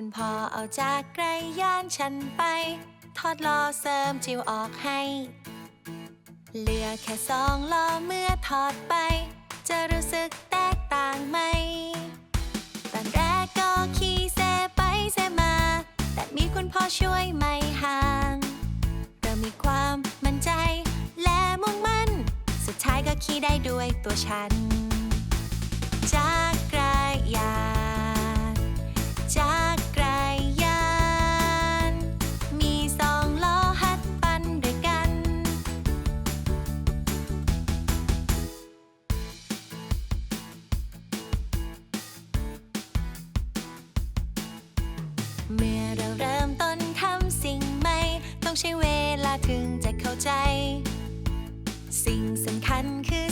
คุณพ่อเอาจากไกรยานฉันไป ทอดล้อเสริมจิวออกให้ เหลือแค่สองล้อเมื่อถอดไป จะรู้สึกแตกต่างไหม ตอนแรกก็ขี่เซไปเซมา แต่มีคุณพ่อช่วยไม่ห่างเรามีความมั่นใจ และมุ่งมั่น สุดท้ายก็ขี่ได้ด้วยตัวฉันจา ต้องใช้เวลาถึงจะเข้าใจ สิ่งสำคัญคือ